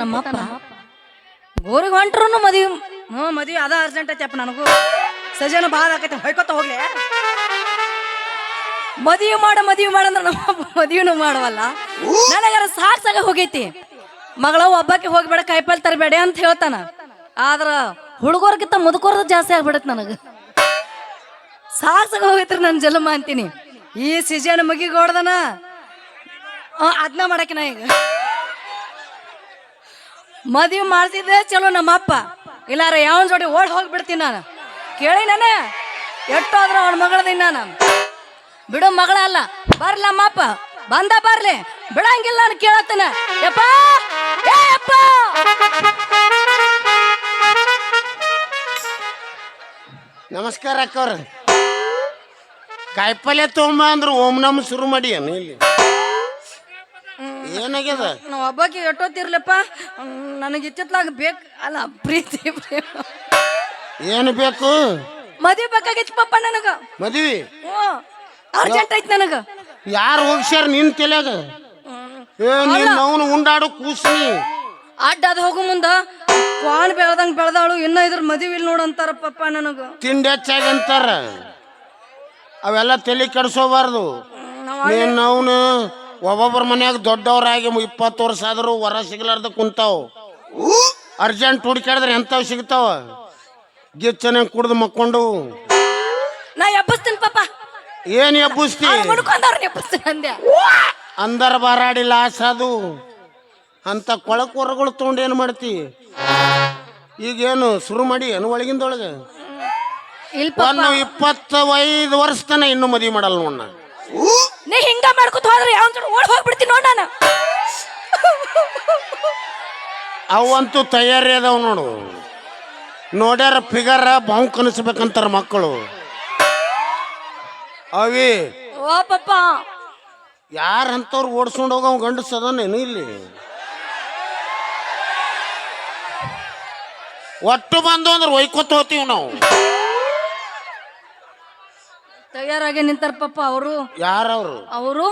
ನಮ್ಮಪ್ಪ. ಗೋರಿಗೆ ಹೊಂಟ್ರು ಮದುವೆ ಹ್ಞೂ ಮದುವೆ ಅದ ಅರ್ಜೆಂಟ್ ಐತಪ್ಪ ನನಗೂ. ಸಜನ ಭಾಳ ಆಕೈತೆ, ಹೊಯ್ಕೊತ ಹೋಗ್ಲಿ. ಮದುವೆ ಮಾಡ, ಮದುವೆ ಮಾಡಂದ್ರೆ ನಮ್ಮಪ್ಪ ಮದುವೆನೂ ಮಾಡವಲ್ಲ. ನನಗಾರ ಸಾರ್ಸಾಗ ಹೋಗೈತಿ. ಮಗಳ ಒಬ್ಬಕ್ಕೆ ಹೋಗ್ಬೇಡ, ಕಾಯಿಪಲ್ಲೆ ತರಬೇಡ ಅಂತ ಹೇಳ್ತಾನ. ಆದ್ರ ಹುಡುಗರ್ಗಿಂತ ಮುದುಕೋರ್ದು ಜಾಸ್ತಿ ಆಗ್ಬಿಡತ್ ನನಗೆ. ಸಾಕ್ಸಾಗ ಹೋಗೈತ್ರಿ ನನ್ನ ಜನ್ಮ ಅಂತೀನಿ. ಈ ಸೀಜನ್ ಮುಗಿಗೋಡ್ದನ ಅದನ್ನ ಮಾಡಕಿನ ಈಗ. ಮದುವೆ ಮಾಡ್ತಿದ್ದೆ ಚಲೋ ನಮ್ಮಪ್ಪ. ಇಲ್ಲಾರ ಯಾವನ್ ಜೋಡಿ ಓಡ್ ಹೋಗ್ಬಿಡ್ತೀನಿ ನಾನು. ಕೇಳಿ ನಾನು. ಎಷ್ಟಾದ್ರೂ ಅವನ ಮಗಳದಿನ ನಾನು. ಬಿಡು ಮಗಳ ಅಲ್ಲ. ಬರ್ಲ ಅಮ್ಮಪ್ಪ ಬಂದ ಬರ್ಲಿ. ಬಿಡಂಗಿಲ್ಲ ನಾನು ಕೇಳತ್ತನ. ಯಪ್ಪ! ಯಪ್ಪ! ನಮಸ್ಕಾರ ಅಕ್ಕವ್ರ. ಕಾಯಿಪಲ್ಯ ತೊಗೊಂಬ ಅಂದ್ರೆ ಓಂ ನಮ್ ಶುರು ಮಾಡಿ ಏನು ಇಲ್ಲಿ? ಏನಾಗ್ಯದ? ನಾವು ಒಬ್ಬಾಕಿ ಎಟ್ಟೋತಿರ್ಲಪ್ಪ ನನಗೆ ಇತ್ತಿತ್ಲಾಗ ಬೇಕು. ಅಲ್ಲ ಪ್ರೀತಿ ಪ್ರೇಮ. ಏನು ಬೇಕು? ಮದುವೆ ಬೇಕಾಗಿತ್ತು ಪಪ್ಪ ನನಗ. ಮದ್ವಿ? ಹ್ಞೂ. ಅರ್ಜೆಂಟ್ ಐತ್ ನನಗ. ಯಾರು ಹೋಗ್ಸ್ಯಾರ ನಿನ್ ತಲೆಗ ಏ ನೀನ್ ಅವನು ಉಂಡಾಡು ಕೂಸ್ನಿ. ಅಡ್ಡ ಅದು ಹೋಗು ಮುಂದ. ಕ್ವಾನ್ ಬೆಳ್ದಂಗ್ ಬೆಳ್ದಾಳು ಇನ್ನ ಇದ್ರ ಮದುವೆ ಇಲ್ಲಿ ನೋಡು ಅಂತಾರ ಪಪ್ಪ ನನಗ. ತಿಂಡಿ ಹೆಚ್ಚಾಗಿ ಅಂತಾರ. ಅವೆಲ್ಲ ತಲೆ ಕೆಡಿಸೋಬಾರ್ದು. ನೀನ್ ಅವನು ಒಬ್ಬೊಬ್ಬರ ಮನ್ಯಾಗ ದೊಡ್ಡವರಾಗಿ ಇಪ್ಪತ್ತು ವರ್ಷ ಆದರೂ ವರ ಸಿಗ್ಲಾರ್ದ ಕುಂತಾವ್. ಅರ್ಜೆಂಟ್ ಹುಡುಕಾಡಿದ್ರೆ ಎಂಥವು ಸಿಗ್ತಾವ? ಗಿಚ್ಚನ ಕುಡ್ದು ಮಕ್ಕೊಂಡು. ನಾ ಎಬ್ಬಸ್ತೀನಿ ಪಪ್ಪ ಏನ್ ಎಬ್ಬಿಸ್ತಿ? ಅಂದರ ಬಾರಾಡಿ ಲಾಸ್ ಅದು. ಅಂತ ಕೊಳಕ್ ಹೊರಗಳು ತೊಗೊಂಡು ಏನು ಮಾಡ್ತಿ? ಈಗೇನು ಶುರು ಮಾಡಿ ಏನು ಒಳಗಿಂದೊಳಗೆ? ಒಂದು ಇಪ್ಪತ್ತೈದು ವರ್ಷ ತನ ಇನ್ನು ಮದುವೆ ಮಾಡಲ್ಲ ನೋಡ ನೀ ಹಿಂಗ ಮಾಡ್ಕೊತ ಹೋದ್ರೆ ಯಾವ ಓಡ್ ಹೋಗ್ಬಿಡ್ತೀನಿ ನೋಡ್ ನಾನು. ಅವಂತೂ ತಯಾರಿ ಅದಾವ ನೋಡು. ನೋಡ್ಯಾರ ಫಿಗರ್ ಬಾವು ಕನಿಸ್ಬೇಕಂತಾರ ಮಕ್ಕಳು. ಅವಿ ಓ ಪಪ್ಪ. ಯಾರಂತವ್ರು ಓಡಿಸ್ಕೊಂಡು ಹೋಗವ್ ಗಂಡಸ ಅದಾನೇನು ಇಲ್ಲಿ? ಒಟ್ಟು ಬಂದು ಅಂದ್ರೆ ಒಯ್ಕೊತ ಹೋಗ್ತೀವಿ ನಾವು. ತಯಾರಾಗಿ ನಿಂತಾರ ಪಪ್ಪ ಅವರು. ಯಾರವರು? ಅವರು?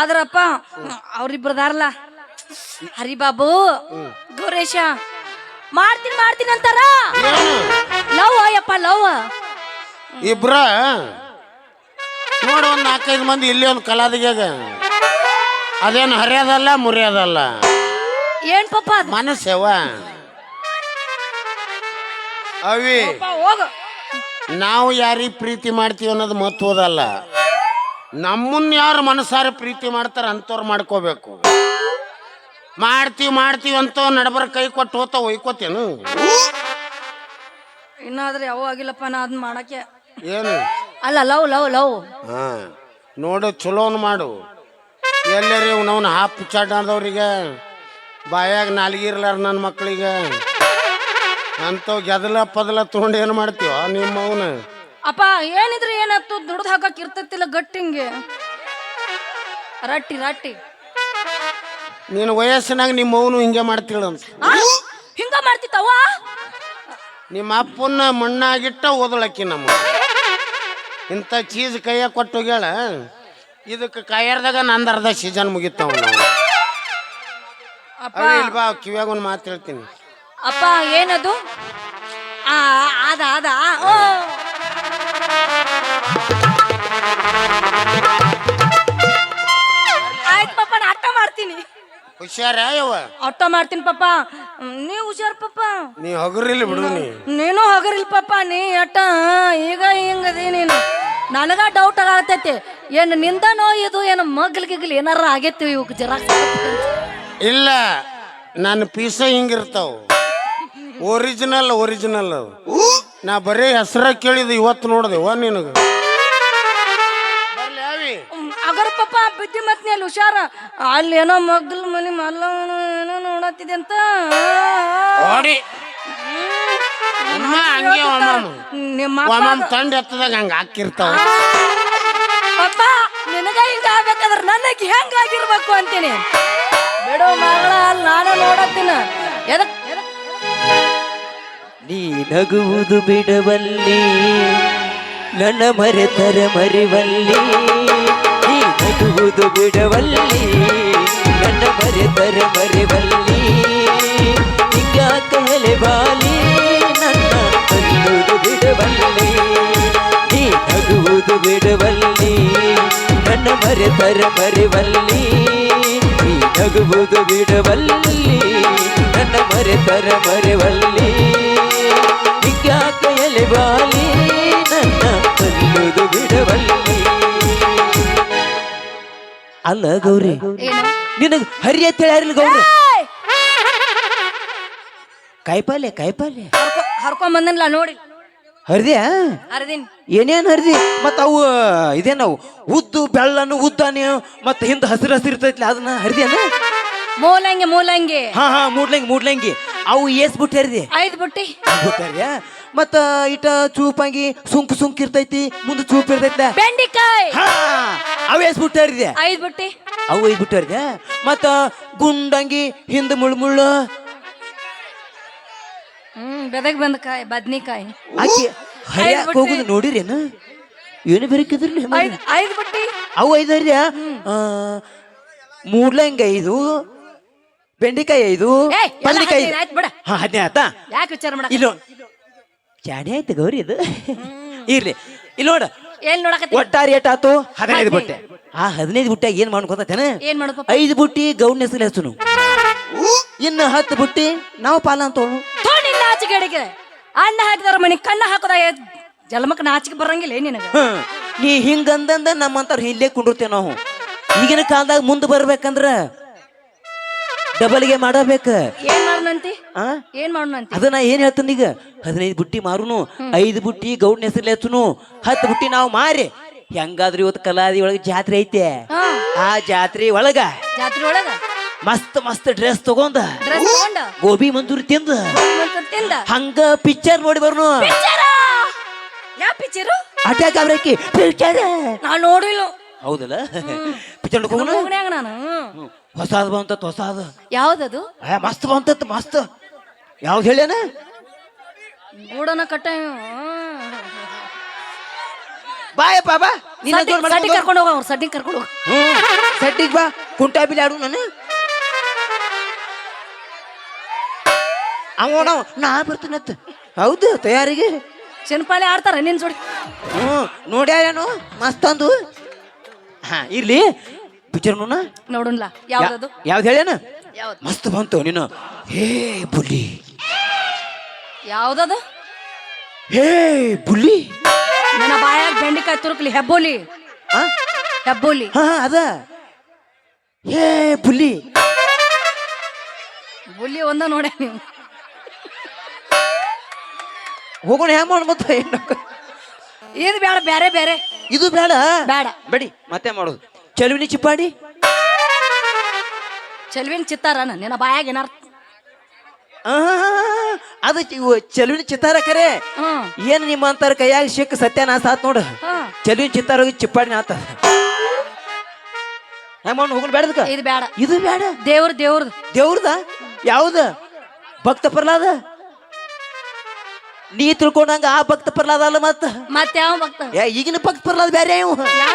ಆದ್ರಪ್ಪ ಅವ್ರಿಬ್ರದಾರಲ್ಲ ಹರಿಬಾಬು ಗೌರೇಶ. ಮಾಡ್ತೀನಿ ಮಾಡ್ತೀನಿ ಅಂತಾರ? Love Ayyappa love. ಇಬ್ರ? ನೋಡು ಒಂದು ನಾಲ್ಕೈದು ಮಂದಿ ಇಲ್ಲಿ ಒಂದು ಕಲಾದಿಗೆ ಅದೇನು ಹರಿಯೋದಲ್ಲ ಮುರಿಯೋದಲ್ಲ? ಏನ್ ಪಪ್ಪ ಮನಸ್ಸೇವ ಅವಿ. ಹೋಗು. ನಾವು ಯಾರಿಗೆ ಪ್ರೀತಿ ಮಾಡ್ತೀವಿ ಅನ್ನೋದು ಮಹತ್ವದಲ್ಲ ನಮ್ಮನ್ನ ಯಾರು ಮನಸಾರೆ ಪ್ರೀತಿ ಮಾಡ್ತಾರೆ ಅಂಥವ್ರು ಮಾಡ್ಕೋಬೇಕು. ಮಾಡ್ತೀವಿ ಮಾಡ್ತೀವಿ ಅಂತ ನಡಬರ ಕೈ ಕೊಟ್ಟು ಹೋತ ಒಯ್ಕೋತೇನು? ಇನ್ನಾದ್ರೆ ಯಾವ ಆಗಿಲ್ಲಪ್ಪ ನಾ ಅದನ್ನ ಮಾಡಕ್ಕೆ. ಏನು? ಅಲ್ಲ ಲವ್ ಲವ್ ಲವ್. ಹಾ. ನೋಡು ಚಲೋನ್ ಮಾಡು. ಎಲ್ಲರಿ ಅವ್ನವ್ನ ಹಾಪ್ ಚಾಟಾದವ್ರಿಗೆ ಬಾಯಾಗ ನಾಲ್ಗಿರ್ಲಾರ ನನ್ನ ಮಕ್ಕಳಿಗೆ ಅಂಥವು ಗೆದಲ ಪದಲ ತೊಗೊಂಡು ಏನು ಮಾಡ್ತೀವ? ನಿಮ್ಮ ಅವನ. ಅಪ್ಪ ಏನಿದ್ರೆ ಏನಾಯ್ತು? ದುಡ್ದು ಹಾಕಕ್ ಇರ್ತೈತಿಲ್ಲ ಗಟ್ಟಿಂಗೆ ರಟ್ಟಿ ರಟ್ಟಿ. ನೀನು ವಯಸ್ಸಿನಾಗ ನಿಮ್ಮ ಅವನು ಹಿಂಗೆ ಮಾಡ್ತೀಳಂತ ಆ? ಹಿಂಗ ಮಾಡ್ತಿತ್ತವ್ವ ನಿಮ್ಮ ಅಪ್ಪನ ಮಣ್ಣಾಗಿಟ್ಟ ಓದಳಕ್ಕಿ ನಮ್ಮ. ಇಂಥ ಚೀಸ್ ಕೈಯ ಕೊಟ್ಟು ಹೋಗ್ಯಾಳ ಇದಕ್ಕೆ ಕೈಯರ್ದಾಗ ನಂದು ಅರ್ಧ ಸೀಸನ್ ಮುಗಿತಾವ ಕಿವಿಯಾಗ ಅಪ್ಪ. ಇಲ್ಲಿ ಬಾ ಕಿವ್ಯಾಗ ಒಂದು ಮಾತು ಹೇಳ್ತೀನಿ. ಅಪ್ಪ ಏನದು? ಆ ಅದ ಅದ ಓ! ಆಯ್ತು ಪಾಪ ನಾ ಅಟ್ಟ ಮಾಡ್ತೀನಿ. ಹುಷಾರ ಯವ್ವ? ಅಟ್ಟ ಮಾಡ್ತೀನಿ ಪಾಪ. ನೀ ಹುಷಾರ್ ಪಾಪ. ನೀ ಹಗುರಿಲ್ಲ ಬಿಡು ನೀ. ನೀನು ಹಗರಿಲ್ ಪಾಪ ನೀ ಅಟ್ಟ ಈಗ ಹಿಂಗದಿ ನೀನು. ನನಗ ಡೌಟ್ ಆಗತೈತಿ ಏನು ನಿಂದನೋ ಇದು ಏನು ಮಗ್ಲ್ ಗಿಗ್ಲ್ ಏನಾರ ಆಗೈತಿ ಇವಕ್ಕೆ ಜೆರಾಕ್ಸ್ ಇಲ್ಲ ನನ್ನ ಪೀಸ ಹಿಂಗಿರ್ತಾವ. ಒರಿಜಿನಲ್ ಒರಿಜಿನಲ್ ನಾ ಬರೀ ಹೆಸರ ಕೇಳಿದ ಇವತ್ತು ನೋಡಿದೆ ವ ನಿನಗೆ. ಬರ್ಲಿ ಆವಿ. ಅಗರ ಪಾಪ ಬಿದ್ದಿ ಮತ್ ನೀ ಅಲ್ಲಿ ಹುಷಾರ. ಅಲ್ಲಿ ಏನೋ ಮಗ್ಲ್ ಮನಿ ಮಲ್ಲ ಏನೋ ನೋಡತ್ತಿದೆ ಅಂತ. ಓಡಿ ಅಮ್ಮ ಹಂಗೆ ಒಮ್ಮಮ್ಮ ನಿಮ್ಮ ಒಮ್ಮಮ್ಮ ತಂಡ ಎತ್ತದಾಗ ಹಂಗೆ ಹಾಕಿರ್ತಾವ. ಪಪ್ಪ ನಿನಗ ಹಿಂಗ ಆಗ್ಬೇಕಾದ್ರ ನನಗೆ ಹೆಂಗ ಆಗಿರ್ಬೇಕು ಅಂತೀನಿ? ಬಿಡು ಮಗಳ ಅಲ್ಲಿ ನಾನು ನೋಡತ್ತೀನ. ಎದಕ್- ನೀ ನಗುವುದು ಬಿಡವಲ್ಲಿ, ನನ್ನ ಮರೆತರ ಮರಿವಲ್ಲಿ. ನೀ ನಗುವುದು ಬಿಡವಲ್ಲಿ, ನನ್ನ ಮರೆತರ ಮರಿವಲ್ಲಿ. ಈಗ ಕಲೆ ಬಾಲಿ, ನನ್ನ ಕಲ್ಲುವುದು ಬಿಡವಲ್ಲಿ. ನೀ ನಗುವುದು ಬಿಡವಲ್ಲಿ, ನನ್ನ ಮರೆತರ ಮರಿವಲ್ಲಿ. ನೀ ನಗುವುದು ಬಿಡವಲ್ಲಿ ನನ್ನ ಮರೆತರ ಮರೆವಲ್ಲಿ ಹಿಂಗ್ಯಾಕ ಬಾಲಿ ನನ್ನ ಕಲ್ಲುದು ಬಿಡವಲ್ಲಿ. ಅಲ್ಲ ಗೌರಿ ಏನು? ಹರಿಯ ಹೇಳ್ಯಾರಿಲ್ಲ ಗೌರಿ. ಕಾಯಿಪಲ್ಲೆ ಹರ್ಕೊ ಹರ್ಕೊಂಡ್ ಬಂದನ್ಲ ನೋಡಿ. ಹರಿದ್ಯಾ? ಅರ್ದಿನ್ ಏನೇನ್ ಹರಿದಿ? ಮತ್ತ ಅವು ಇದೇನವು? ಉದ್ದು ಬೆಳ್ಳನು ಉದ್ದಾನೆ ಮತ್ತ ಹಿಂದ ಹಸಿರು ಹಸಿರು ಇರ್ತೈತ್ಲ ಅದನ್ನ ಹರಿದ್ಯಾನ? ಮೂಲಂಗಿ ಮೂಲಂಗಿ. ಹಾ ಹಾ ಮೂಡ್ಲಂಗಿ ಮೂಡ್ಲಂಗಿ. ಅವು ಎಸ್ ಬಿಟ್ಟು ಐದು ಐದ್ ಬುಟ್ಟಿ ಹರಿದ್ಯಾ ಮತ್ತ ಇಟ ಚೂಪಂಗಿ ಸುಂಕು ಸುಂಕ್ ಇರ್ತೈತಿ ಮುಂದೆ ಚೂಪ್ ಇರ್ತೈತೆ ಬೆಂಡಿಕಾಯಿ. ಹಾ ಅವು ಏಸ್ ಬಿಟ್ಟು ಐದು ಐದ್ ಬುಟ್ಟಿ. ಅವು ಐದು ಬಿಟ್ಟು ಹರಿದ್ಯಾ ಮತ್ತ ಗುಂಡಂಗಿ ಹಿಂದ ಮುಳ್ಳು ಮುಳ್ಳು. ಹ್ಮ್ ಬೆದಗ್ ಬಂದ ಕಾಯಿ ಬದ್ನಿಕಾಯಿ. ಆಕಿ ಹರಿಯಾಕ ಬಿಟ್ಟು- ಹೋಗುದು ನೋಡಿರಿ ಏನು? ಏನು ಬೇರೆ ಐದ್ ಬುಟ್ಟಿ. ಅವು ಐದು ಹರಿದ್ಯಾ ಮೂಡ್ಲಂಗಿ ಐದು ಬೆಂಡಿಕಾಯಿ ಐದು ಪಲ್ಲಿಕಾಯಿ ಚಾಡಿ ಬದನೆಕಾಯಿ ಹದಿನೈದು. ಹಾ ಆತಾ ಯಾಕೆ ವಿಚಾರ ಮಾಡ ಇಲ್ಲ ಚಾಣಿ ಆಯ್ತು ಗೌರಿ ಇದು? ಇರ್ಲಿ. ಇಲ್ಲಿ ನೋಡ. ಏನ್ ನೋಡಕ ಒಟ್ಟಾರೆ ಏಟ್ ಆತು? ಹದಿನೈದು ಬುಟ್ಟೆ. ಆ ಹದಿನೈದು ಬುಟ್ಟೆ ಏನ್ ಮಾಡ್ಕೊತೇನ ಏನ್ ಮಾಡ್ಕೊ ಐದು ಬುಟ್ಟಿ ಗೌಡ್ ಹೆಸರು ಹಚ್ಚುನು. ಇನ್ನು ಹತ್ತು ಬುಟ್ಟಿ ನಾವು ಪಾಲ ಅಂತ ಅಡಿಗೆ ಅಣ್ಣ ಹಾಕಿದಾರ ಮನೆ ಕಣ್ಣ ಹಾಕೋದ ಜಲಮಕ್ ನಾಚಿಕೆ ಬರಂಗಿಲ್ಲ ನಿನಗ? ನೀ ಹಿಂಗಂದಂದ ನಮ್ಮಂತವ್ರು ಇಲ್ಲೇ ಕುಂಡಿರ್ತೇವೆ ನಾವು. ಈಗಿನ ಕಾಲದಾಗ ಮುಂದೆ ಬರ್ಬೇಕಂದ್ರ ಡಬಲ್ಗೆ ಮಾಡಬೇಕ. ಏನ್ ಮಾಡ್ನಂತಿ ಆ? ಏನ್ ಮಾಡೋಣಂತಿ? ಅದನ್ನ ಏನ್ ಹೇಳ್ತೀನಿ ಈಗ? ಹದಿನೈದು ಬುಟ್ಟಿ ಮಾರುನು ಐದು ಬುಟ್ಟಿ ಗೌಡ್ನ ಹೆಸರಲ್ಲಿ ಹಚ್ಚುನು ಹತ್ತು ಬುಟ್ಟಿ ನಾವು ಮಾರಿ. ಹೆಂಗಾದ್ರೂ ಇವತ್ತು ಕಲಾದಿ ಒಳಗೆ ಜಾತ್ರೆ ಐತೆ. ಹಾ. ಆ ಜಾತ್ರೆ ಒಳಗ ಜಾತ್ರೆ ಒಳಗ? ಮಸ್ತ್ ಮಸ್ತ್ ಡ್ರೆಸ್ ತಗೊಂಡ ಡ್ರೆಸ್ ತಗೊಂಡ? ಗೋಬಿ ಮಂಜೂರಿ ತಿಂದ. ಹಂಗ ಪಿಕ್ಚರ್ ನೋಡಿ ಬರ್ನು. ಪಿಕ್ಚರ ಪಿಕ್ಚರು ಅಟ್ಯಾಕ್ ಅವ್ರಕ್ಕಿ ಪಿಕ್ಚರ್ ನಾ ನೋಡಿಲ್ಲ. ಹೌದಲ್ಲ? ಪಿಕ್ಚರ್ ನೋಡ್ಕೊಂಡು ನಾನು. ಹೊಸಾದ ಬಂತತ್ ಹೊಸಾದ. ಯಾವ್ದದು? ಏ, ಮಸ್ತ್ ಬಂತತ್ ಮಸ್ತ್. ಯಾವ್ದು ಹೇಳ್ಯಾನ? ಗೂಡನ ಕಟ್ಟ ಬಾಯಪ್ಪ ಬಾ ನಿನ್ನ ಜೋರ್ ಸಡ್ಡಿ ಮಾಡ್ಕೊಂಡು ಕರ್ಕೊಂಡು ಹೋಗ ಅವ್ರು ಸಡ್ಡಿ ಕರ್ಕೊಂಡು ಹೋಗ. ಸಡ್ಡಿಗ್ ಬಾ. ಕುಂಟಾ ಬಿಲಿ ಆಡು ನಾನು. ನಾ ಬರ್ತೀನತ್ತ ಹೌದು ತಯಾರಿಗೆ. ಚೆನ್ಪಾಲೆ ಆಡ್ತಾರ ನಿನ್ ಜೋಡಿ. ಹ್ಞೂ ನೋಡ್ಯಾರೇನು? ಮಸ್ತ್ ಅಂದು. ಹಾ ಇರ್ಲಿ. ಪಿಕ್ಚರ್ ನೋಡೋಣ ಯಾವ್ದದು? ಯಾವ್ದು ಹೇಳ್ಯಾನ? ಯಾವ್ದು? ಮಸ್ತ್ ಬಂತು ನೀನು. ಹೇ ಬುಲ್ಲಿ. ಯಾವ್ದದು? ಹೇ ಬುಲ್ಲಿ. ನನ್ನ ಬಾಯಾಗ ಬೆಂಡಿಕಾಯಿ ತುರುಕ್ಲಿ ಹೆಬ್ಬೋಲಿ. ಆ? ಹೆಬ್ಬೋಲಿ. ಹಾ ಹಾ, ಅದ. ಹೇ ಬುಲ್ಲಿ. ಬುಲ್ಲಿ ಒಂದ ನೋಡೆ ನೀವು ಹೋಗೋಣ ಹ್ಯಾಂಗ ಮಾಡ್ ಮತ್ತೆ ಏನು ಬೇಡ ಬೇರೆ ಬೇರೆ ಇದು ಬೇಡ ಬೇಡ ಬೇಡಿ ಮತ್ತೆ ಮಾಡೋದು. ಚಲುವಿನಿ ಚಿಪ್ಪಾಡಿ ಚಲುವಿನ ಚಿತ್ತಾರ ನಿನ್ನ ಬಾಯಾಗ ಏನಾರ ಅದು ಚಿ- ಇವು ಚಲುವಿನ ಚಿತ್ತಾರ ಕರೆ. ಏನು ಏನ್ ನಿಮ್ಮ ಅಂತಾರ ಕೈಯಾಗ ಸಿಕ್ಕ ಸತ್ಯನಾಶ ಆತ್ ನೋಡು. ಹಾ. ಚಲುವಿನ ಚಿತ್ತಾರ ಹೋಗಿ ಚಿಪ್ಪಾಡಿನ ಆತ. ಹೆಂಗ್ ಮಾಡ್ ಹೋಗೋಣ ಬೇಡದಕ್ಕ ಇದು ಬೇಡ ಇದು ಬೇಡ ದೇವ್ರ ದೇವ್ರದು ದೇವ್ರದ? ಯಾವ್ದ? ಭಕ್ತ ಪ್ರಹ್ಲಾದ? ನೀ ತಿಳ್ಕೊಂಡಂಗ ಆ ಭಕ್ತ ಪ್ರಹ್ಲಾದ ಅಲ್ಲ ಮತ್ತ? ಮತ್ತೆ ಯಾವ ಭಕ್ತ? ಏ ಈಗಿನ ಭಕ್ತ ಪ್ರಹ್ಲಾದ ಬೇರೆ ಇವ. ಯಾವ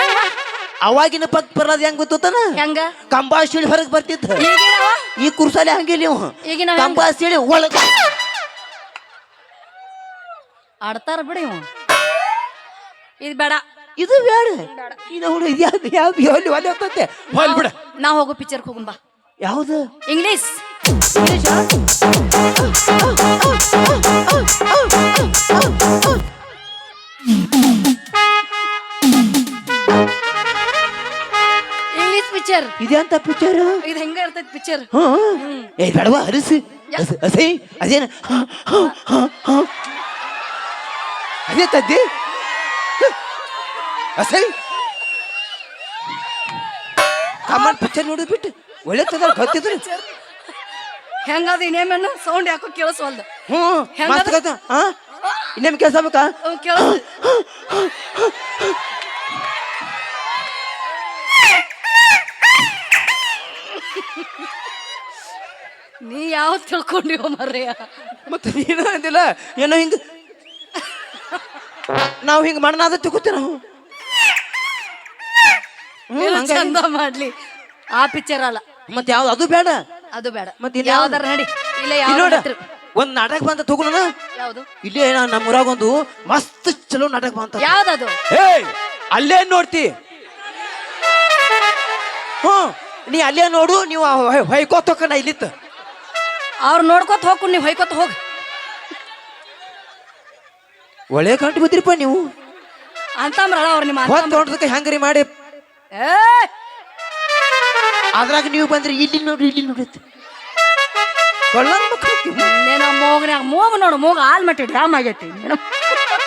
ಅವಾಗಿನ ಪಕ್ ಬರೋದ್ ಹೆಂಗ್ ಗೊತ್ತಾನ ಹೆಂಗ? ಕಂಬಾ ಸಿಳಿ ಹೊರಗೆ ಬರ್ತಿದ್ದ ಈಗಿನವ ಈ ಕುರ್ಸಾಲೆ ಹಂಗಿಲ್ಲ ನೀವು ಈಗಿನ ಕಂಬಾ ಸಿಳಿ ಒಳಗ ಆಡ್ತಾರ ಬಿಡಿ ಇವ. ಇದು ಬೇಡ. ಇದು ಬೇಡ. ಇದು ಹುಡು ಇದು ಯಾವ್ದು ಯಾವ್ದು ಎಲ್ಲಿ ಒಲೆ ಹೋಗ್ತೈತೆ ಹೊಲ್ ಬಿಡ. ನಾ ಹೋಗೋ ಪಿಕ್ಚರ್ ಹೋಗುನ್ ಬಾ. ಯಾವ್ದು? ಇಂಗ್ಲಿಷ್ ಪಿಕ್ಚರ್ ಇದೆಂತ ಪಿಕ್ಚರ್ ಇದು ಹೆಂಗ ಇರ್ತೈತಿ ಪಿಕ್ಚರ್ ಏ ಬೇಡವಾ ಅರಸಿ. ಅಸ- ಅದೇನ. ಅದೇ ತದ್ದಿ. ಅಸೈ. ಕಾಮನ್ ಪಿಕ್ಚರ್ ನೋಡಿ ಬಿಟ್ಟು. ಒಳ್ಳೆ ತದ ಗೊತ್ತಿದ್ರು ಹೆಂಗದ ಇನ್ನೇಮೇನು ಸೌಂಡ್ ಯಾಕೋ ಕೇಳಿಸ್ವಲ್ದ. ಹ್ಮ್ ಹೆಂಗದ? ಇನ್ನೇಮ್ ಕೆಲಸ ಬೇಕಾ ಕೇಳಿಸ್ ನೀ ಯಾವ ತಿಳ್ಕೊಂಡಿವ ಮರ್ಯ ಮತ್ತೆ ನೀನು ಅಂದಿಲ್ಲ? ಏನೋ ಹಿಂಗ ನಾವು ಹಿಂಗ ಮಣ್ಣಾದ ತಿಳ್ಕೊತೀವಿ ನಾವು. ಏನು ಚಂದ. ಮಾಡ್ಲಿ. ಆ ಪಿಕ್ಚರ್ ಅಲ್ಲ. ಮತ್ತೆ ಯಾವ್ದು? ಅದು ಬೇಡ. ಅದು ಬೇಡ. ಮತ್ತೆ ಇಲ್ಲಿ ಯಾವ್ದಾರ ನಡಿ. ಇಲ್ಲ ಇಲ್ಲಿ ನೋಡ. ಯಾವ ಒಂದ್ ನಾಟಕ ಬಂತ ತಗೋಣ ಯಾವ್ದು? ಇಲ್ಲೇ ನಾ- ನಮ್ಮ ಊರಾಗ ಒಂದು ಮಸ್ತ್ ಚಲೋ ನಾಟಕ ಬಂತ. ಯಾವ್ದದು ಏಯ್ ಅಲ್ಲೇ ನೋಡ್ತಿ? ಹ್ಞೂ ನೀ ಅಲ್ಲೇ ನೋಡು ನೀವು ಹೊಯ್ಕೋತ ಹೋಗೋಣ ಇಲ್ಲಿತ್ತು. ಅವ್ರು ನೋಡ್ಕೊತ ಹೋಗು ನೀವು ಹೊಯ್ಕೊತ ಹೋಗಿ. ಒಳ್ಳೆ ಕಂಡು ಬಿದ್ರಿಪ್ಪ ನೀವು. ಅಂತಂಬ್ರಳ ಅವ್ರು ನಿಮ್ಮ ಹೊತ್ತು ನೋಡ್ದಕ್ಕೆ ಹೆಂಗ್ರಿ ಮಾಡಿ. ಏ! ಅದ್ರಾಗ ನೀವು ಬಂದ್ರಿ ಇಲ್ಲಿ ನೋಡ್ರಿ ಇಲ್ಲಿ ನೋಡ್ರಿ ಕೊಳ್ಳನ್ ನೀನು ಮೂಗ್ನ್ಯಾಗ ಮೊಗ ನೋಡು ಮೂಗ ಹಾಲ್ ಮಟ್ಟಿ ಡ್ಯಾಮ್ ಆಗೈತಿ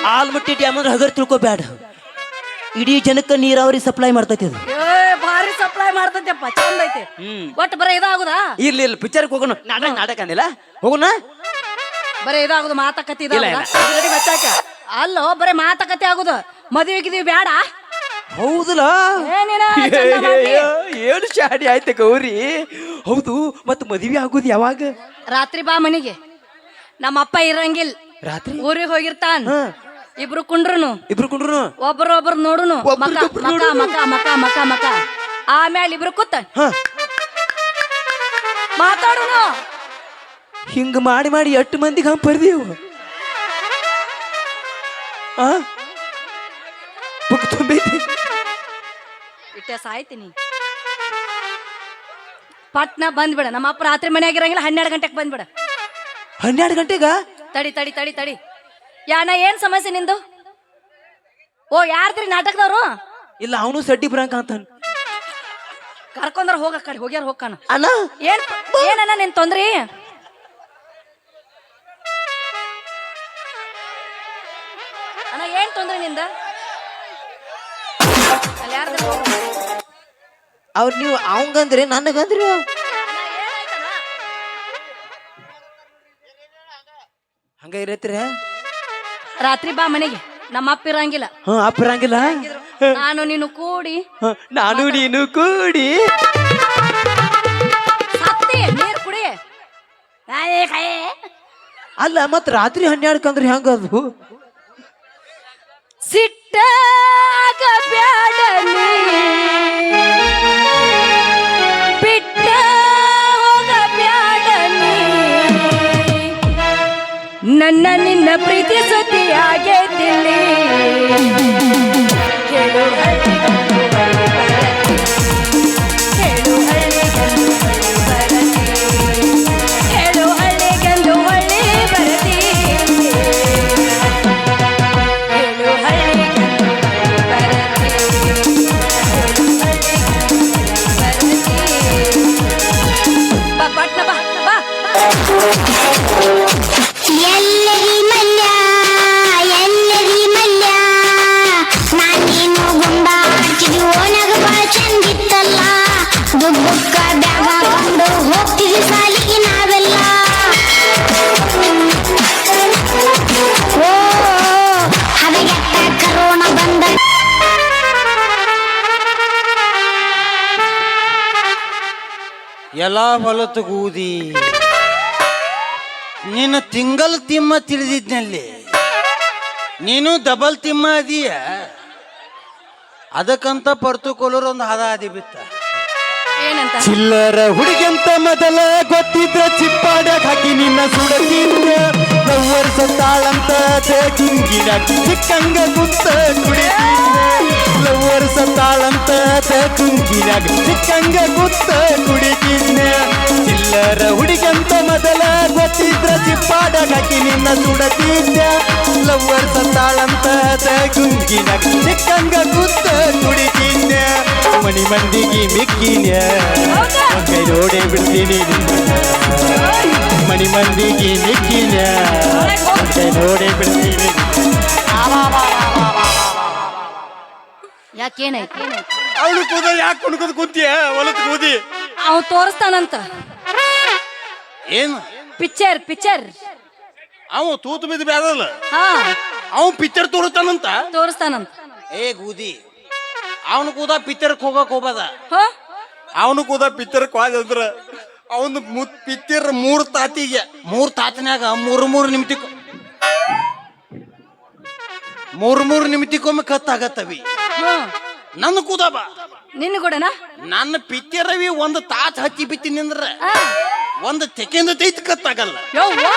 ಹಾಲ್ ಮಟ್ಟಿ ಡ್ಯಾಮ್ ಅಂದ್ರೆ ಹಗರ್ ತಿಳ್ಕೊಬೇಡ. ಇಡೀ ಜನಕ್ಕೆ ನೀರಾವರಿ ಸಪ್ಲೈ ಮಾಡ್ತೈತಿ ಅದು. ಸಪ್ಲೈ ಮಾಡ್ತೈತೆಪ್ಪ ಚಂದ ಐತಿ. ಒಟ್ಟು ಬರೀ ಇದಾಗುದಾ? ಇರ್ಲಿ ಇಲ್ಲ ಪಿಕ್ಚರ್ಗೆ ಹೋಗೋಣ ನಾಟಕ ನಾಟಕ ಅಂದಿಲ್ಲ? ಹೋಗೋಣ ಬರೀ ಇದಾಗುದು ಮಾತುಕತೆ ಇಲ್ಲ, ಅಲ್ಲೋ ಬರೀ ಮಾತುಕತೆ ಆಗುದು. ಮದುವೆ ಗಿದ್ವಿ ಬೇಡ ಹೌದಲ್ಲ? ಏನೇನ ಚಂದ. ಏನು ಶಾಡಿ ಆಯ್ತು ಗೌರಿ. ಹೌದು ಮತ್ತೆ ಮದುವೆ ಆಗೋದು ಯಾವಾಗ? ರಾತ್ರಿ ಬಾ ಮನಿಗೆ. ನಮ್ಮ ಅಪ್ಪ ಇರಂಗಿಲ್ಲ ರಾತ್ರಿ? ಊರಿಗೆ ಹೋಗಿರ್ತಾನ. ಹಾ. ಇಬ್ರು ಕುಂಡ್ರುನು. ಇಬ್ರು ಕುಂಡ್ರು ಒಬ್ಬರೊಬ್ರು ನೋಡುನು. ಮಕ ಮಕ. ಮಕ ಮಕ ಮಕ ಮಕ. ಆಮೇಲೆ ಇಬ್ರು ಕೂತ ಹಾ. ಮಾತಾಡೋಣ ಹಿಂಗ ಮಾಡಿ ಮಾಡಿ ಎಷ್ಟು ಮಂದಿಗೆ ಹಂಗೆ ಪರ್ದೀವು ಆ? ಬುಕ್ ತುಂಬೈತಿ ಇಟ್ಟೆ ಸಾಯ್ತೀನಿ. ಪಟ್ನ ಬಂದ್ಬಿಡ. ನಮ್ಮ ಅಪ್ಪ ರಾತ್ರಿ ಮನ್ಯಾಗ ಇರಂಗಿಲ್ಲ ಹನ್ನೆರಡು ಗಂಟೆಗೆ ಬಂದ್ಬಿಡ. ಹನ್ನೆರಡು ಗಂಟೆಗ? ತಡಿ ತಡಿ ತಡಿ ತಡಿ. ಯಾನ ಏನ್ ಸಮಸ್ಯೆ ನಿಂದು? ಓ ಯಾರ್ದ್ರಿ ನಾಟಕದವ್ರು? ಇಲ್ಲ ಅವನು ಸಡ್ಡಿ ಬರಂಕ ಅಂತಾನ. ಕರ್ಕೊಂಡ್ರ ಹೋಗ ಕಡೆ ಹೋಗ್ಯಾರ ಹೋಗ್ಕಾನ? ಅಣ್ಣ. ಏನ್ ಏನನ್ನ ನಿನ್ ತೊಂದ್ರಿ? ಅಣ್ಣ ಏನ್ ತೊಂದ್ರೆ ನಿಂದ? ಅವ್ರ ನೀವು ಅವಂಗಂದ್ರಿ ನನಗಂದ್ರಿ? ಹಂಗ ಇರತ್ರಿ ರಾತ್ರಿ ಬಾ ಮನೆಗೆ. ನಮ್ಮ ಅಪ್ಪ ಇರಂಗಿಲ್ಲ? ಹಾ ಅಪ್ಪರಂಗಿಲ್ಲ ನಾನು ನೀನು ಕೂಡಿ. ಹ, ನಾನು ನೀನು ಕೂಡಿ. ಸತ್ತಿ ನೀರ್ ಕುಡಿ. ಕೈ. ಅಲ್ಲ ಮತ್ ರಾತ್ರಿ ಹನ್ನೆರಡಕ್ಕಂದ್ರೆ ಹೆಂಗ ಅದು ಸಿಟ್ಟಾಗ ಬ್ಯಾಡ ನೀ ನನ್ನ ನಿನ್ನ ಪ್ರೀತಿ ಸುದ್ದಿ ಆಗೈತಿಲ್ಲಿ ಹೇಳು ಎಲ್ಲ ಹೊಲತಗೂದಿ ನೀನು ತಿಂಗಲ್ ತಿಮ್ಮ ತಿಳಿದಿದ್ನಲ್ಲಿ. ನೀನು ಡಬಲ್ ತಿಮ್ಮ ಅದೀಯ. ಅದಕ್ಕಂತ ಪರ್ತುಕೊಲರ್ ಒಂದು ಹದ ಅದಿ ಬಿತ್ತ ಏನಂತ? ಚಿಲ್ಲರ ಹುಡುಗಂತ ಮೊದಲ ಗೊತ್ತಿದ್ರ ಚಿಪ್ಪಾಡ ಹಾಕಿ ನಿನ್ನ ಸುಡತಿದ್ರ ಸತ್ತಾಳಂತ ಚಿಕ್ಕಂಗ ಗುತ್ತ ಕುಡಿತಿದ್ರ ಲವ್ವರ್ ಸತ್ತಾಳಂತ ತುಂಬಿನಾಗ ಚಿಕ್ಕಂಗ ಗುತ್ತ ಕುಡಿಕಿನ್ನ ಚಿಲ್ಲರ ಹುಡುಗಂತ ಮೊದಲ ಗೊತ್ತಿದ್ರ ಚಿಪ್ಪಾಡ ಹಾಕಿ ನಿನ್ನ ಸುಡತಿದ್ದ. ಲವ್ವರ್ ಸತ್ತಾಳಂತ ತೆಗಿಂಗಿನ ಚಿಕ್ಕಂಗ ಗುತ್ತ ಕುಡಿಕಿನ್ನ ಮಣಿ ಮಂದಿಗೆ ಮಿಕ್ಕಿನ. ಕೈ ನೋಡೇ ಬಿಡ್ತೀನಿ. ಮಣಿ ಮಂದಿಗೆ ಮಿಕ್ಕಿನ. ಕೈ ನೋಡೇ ಬಿಡ್ತೀನಿ ಯಾಕೇನೈತಿ ಅವಳು ಕೂದ ಯಾಕೆ ಕುಣ್ಕೋದ್ ಕುಂತಿಯ? ಹೊಲತ್ ಕೂದಿ. ಅವ್ ತೋರಿಸ್ತಾನಂತ. ಏನು? Picture picture. ಅವ ತೂತು ಬಿದ್ದು ಬ್ಯಾದಲ್ಲ ಹಾ. ಅವ ಪಿಕ್ಚರ್ ತೋರಿಸ್ತಾನಂತ? ತೋರಿಸ್ತಾನಂತ. ಏ ಗೂದಿ ಅವನು ಕೂದ ಪಿಕ್ಚರ್ಕ್ ಹೋಗಕ್ ಹೋಗದ ಹೋ. ಅವನು ಕೂದ ಪಿಕ್ಚರ್ಕ್ ಹೋದ ಅಂದ್ರ ಅವನು ಪಿಕ್ಚರ್ ಮೂರ್ ತಾತಿಗೆ. ಮೂರ್ ತಾತಿನ್ಯಾಗ ಮೂರು ಮೂರು ನಿಮಿತಿ ಮೂರ್ ಮೂರ್ ನಿಮಿತಿಗೊಮ್ಮೆ ಕತ್ತಾಗತ್ತವಿ. ನನ್ ನನ್ನ ಕೂದಬ ನಿನ್ನ ಕೂಡನಾ? ನನ್ನ ಪಿಕ್ಚರ್ ರವಿ ಒಂದು ತಾತ್ ಹಚ್ಚಿ ಬಿತ್ತಿ ನಿಂದ್ರ ಒಂದು ತೆಕೆಂದ ತೈತ್ ಕತ್ತಾಗಲ್ಲ. ಯವ್ವಾ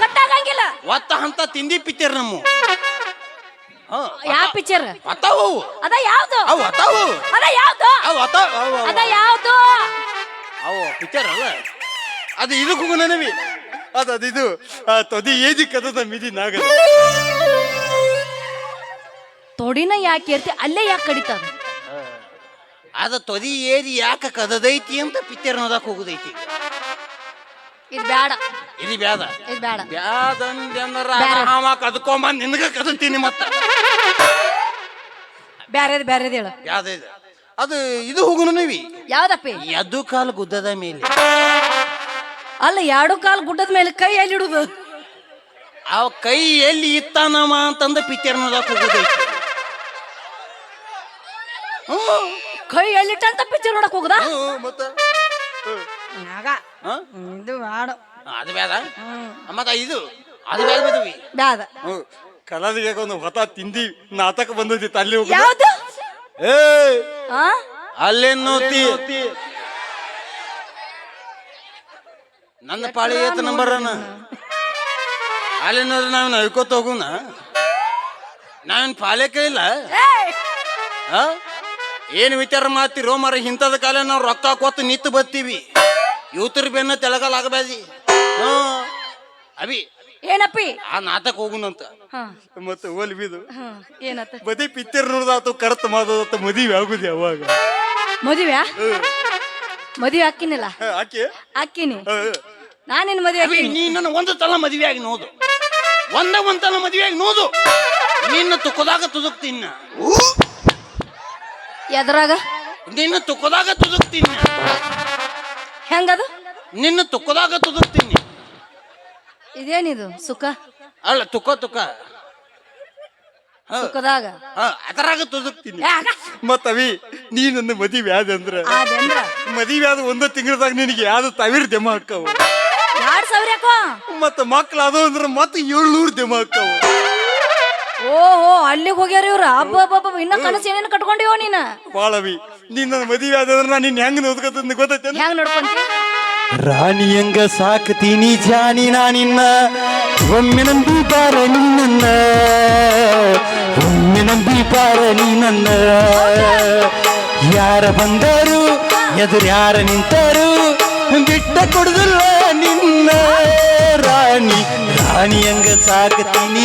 ಕಟ್ಟಾಗಂಗಿಲ್ಲ ಒತ್ತ ಹಂತ ತಿಂದಿ ಪಿಕ್ಚರ್ ನಮ್ಮ. ಯಾವ ಪಿಕ್ಚರ್ ಅತ್ತಾವು ಅದ ಯಾವ್ದು? ಅವು ಅತ್ತಾವು ಅದ ಯಾವ್ದು? ಅವು ಅತ್ತಾವು. ಅದ ಯಾವ್ದು? ಅವು ಪಿಕ್ಚರ್ ಅಲ್ಲ. ಅದು ಇದಕ್ಕೂ ಹೋಗೋಣವಿ ಅದು ಅದು ಇದು ತದಿ ತೊದಿ ಏಜಿ ಕದದ ಮಿದಿ ನಾಗದ ತೊಡಿನ ಯಾಕೆ ಇರ್ತಿ ಅಲ್ಲೇ ಯಾಕೆ ಕಡಿತಾರ ಅದ ತೊದಿ ಏರಿ ಯಾಕೆ ಕದದೈತಿ ಅಂತ ಪಿಕ್ಚರ್ ನೋದಕ್ ಹೋಗುದೈತಿ. ಇದು ಬೇಡ ಇದು ಬ್ಯಾದ ಇದು ಬೇಡ ಬ್ಯಾದ ಅಂದ್ರ ಹಾವ ಕದ್ಕೊಂಬಂದ್ ನಿನಗ ಕದಂತೀನಿ ಮತ್ತ. ಬ್ಯಾರೇದ್ ಬ್ಯಾರೇದ್ ಹೇಳು. ಬ್ಯಾದ ಇದು. ಅದು ಇದು ಹೋಗುಣವಿ ಯಾವ್ದಪ್ಪಿ? ಎದ್ದು ಕಾಲು ಗುದ್ದದ ಮೇಲೆ. ಅಲ್ಲ ಎರಡು ಕಾಲು ಗುಡ್ಡದ ಮೇಲೆ ಕೈ ಎಲ್ಲಿ ಇಡುದು? ಅವ ಕೈ ಎಲ್ಲಿ ಇತ್ತಾನವ ಅಂತಂದ ಪಿಕ್ಚರ್ ನೋಡಕ್ ಹೋಗುದೈತಿ. ಕೈ ಎಲ್ಲಿಟ್ಟಂತ ಪಿಕ್ಚರ್ ನೋಡಕ್ ಹೋಗುದಾ? ಹ್ಮ್, ಮತ್ತ? ಹ್ಮ್. ಹಾ? ಇದು ಮಾಡು ಅದು ಬೇಡ ಮತ್ತ ಇದು? ಅದು ಬೇಡ ಬಿದ್ವಿ ಬ್ಯಾದ. ಕಲಾದಿಗೆ ಒಂದು ಹೊತ ತಿಂದಿ ನಾಟಕ ಬಂದೈತಿ ಅಲ್ಲಿ ಹೋಗಿ ಯಾವ್ದು? ಏ! ಆ? ಅಲ್ಲೇನ್ ನೋತಿ ನನ್ನ ಪಾಳಿ ಏತ ನಂಬರ್ ಅಲ್ಲಿ ನೋಡ್ರಿ ನಾವು ಹೋಗುಣ ಹೋಗುನ? ನಾವೇನ್ ಪಾಲೇಕ ಇಲ್ಲ? ಏಯ್! ಆ? ಏನ್ ವಿಚಾರ ಮಾಡ್ತಿರೋ ಮರ ಇಂಥದ ಕಾಲ ನಾವು ರೊಕ್ಕ ಕೊತ್ತು ನಿಂತು ಬರ್ತೀವಿ. ಯುವತರ ಬೆನ್ನ ತೆಳಗಲ್ ಆಗಬೇಡಿ ಹಾ. ಅಭಿ ಏನಪ್ಪಿ? ಆ ನಾಟಕ ಹೋಗುನಂತ. ಮತ್ತೆ ಓಲಿ ಬಿದು ಏನತ್ತ ಬದಿ ಪಿಕ್ಚರ್ ನೋಡ್ದಾತು ಕರ್ತ ಮಾಡೋದತ್ತ ಮದುವೆ ಆಗುದಿ ಯಾವಾಗ ಮದುವೆ ಮದುವೆ ಹಾಕಿನಿಲ್ಲ? ಆಕೆ ಹಾಕಿನಿ. ನಾನೇನು ಮದುವೆ ನೀನು ನೀ ನನ್ನ ಒಂದು ತಲ ಮದುವೆ ಆಗಿ ನೋದು ಒಂದ ಒಂದ್ ತಲ ಮದುವೆ ಆಗಿ ನೋದು ನಿನ್ನ ತುಕದಾಗ ತುದುಕ್ತಿನ್ನ. ಎದ್ರಾಗ? ನಿನ್ನ ತುಕದಾಗ ತುದುಕ್ತೀನಿ. ಹೆಂಗದು? ನಿನ್ನ ತುಕದಾಗ ತುದುಕ್ತೀನಿ. ಇದೇನಿದು? ಸುಖ? ಅಲ್ಲ ತುಕ ತುಕ. ಸುಖದಾಗ? ಹಾ, ಅದರಾಗ ತುದುಕ್ತೀನಿ. ಯಾಕ? ಮತ್ತ ಅವಿ ನೀ ನನ್ನ ಮದುವೆ ಆದ ಅಂದ್ರ? ಮದಿ ಮದುವೆ ಆದ ಒಂದ ತಿಂಗಳದಾಗ ನಿನಗೆ ಯಾವ್ದು ತವಿರ್ ದೆಮ್ಮ ಹಾಕವು? ಎರಡ್ ಸಾವಿರ ಯಾಕೋ ಮತ್ತ ಮಕ್ಳು ಅದು ಅಂದ್ರ ಮತ್ತ ಏಳ್ನೂರು ದೆಮ್ಮ ಹಾಕವು. ಓಹೋ ಅಲ್ಲಿಗೆ ಹೋಗ್ಯಾರ ಇವ್ರ? ಹಬ್ಬ ಹಬ್ಬ ಇನ್ನ ಕನಸು ಏನೇನು ಕಟ್ಕೊಂಡಿವೋ ನೀನ? ಬಾಳವಿ ನಿನ್ನ ನನ್ನ ಮದುವೆ ಆದಂದ್ರ ನಾನು ನಿನ್ ಹೆಂಗ್ ನೋಡ್ಕೊತಂದ ಗೊತ್ತೈತೆ ಹೆಂಗ್ ನೋಡ್ಕೊಂತ? ರಾಣಿ ಹೆಂಗ ಸಾಕ್ತೀನಿ ಜಾನಿ ನಾನಿನ್ನ ಒಮ್ಮೆ ನಂಬಿ ಬಾರ ನಿನ್ನ ಒಮ್ಮೆ ನಂಬಿ ಬಾರ ನೀ ನನ್ನ ಯಾರ ಬಂದರು ಎದುರು ಯಾರ ನಿಂತರು ಬಿಟ್ಟ ಕೊಡುದಿಲ್ಲ ನಿನ್ನ. ರಾಣಿಯಂಗ ಹಂಗ ಸಾಕತೀನಿ